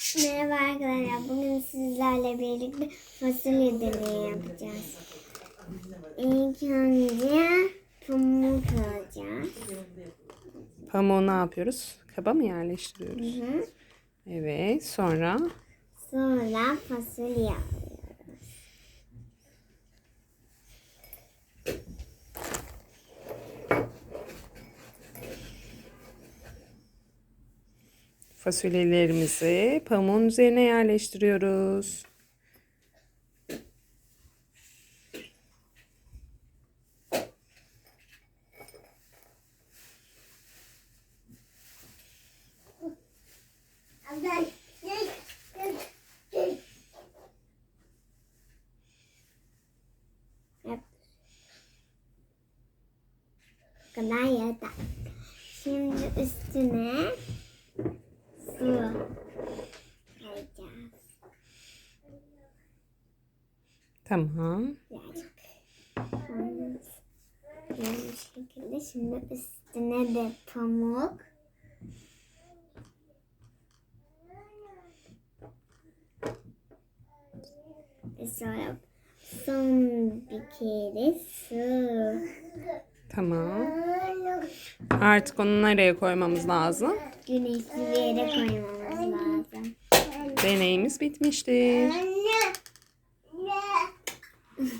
Merhaba arkadaşlar. Bugün sizlerle birlikte fasulye deneyi yapacağız. İlk önce pamuk alacağız. Pamuğu ne yapıyoruz? Kaba mı yerleştiriyoruz? Hı hı. Evet. Sonra Sonra fasulye fasulyelerimizi pamuğun üzerine yerleştiriyoruz. Kadar yeter. Şimdi üstüne Tamam. Birazcık. Bu şekilde. Şimdi üstüne de pamuk. Sonra son bir kere su. Tamam. Artık onu nereye koymamız lazım? Güneşli bir yere koymamız lazım. Deneyimiz bitmiştir. Anne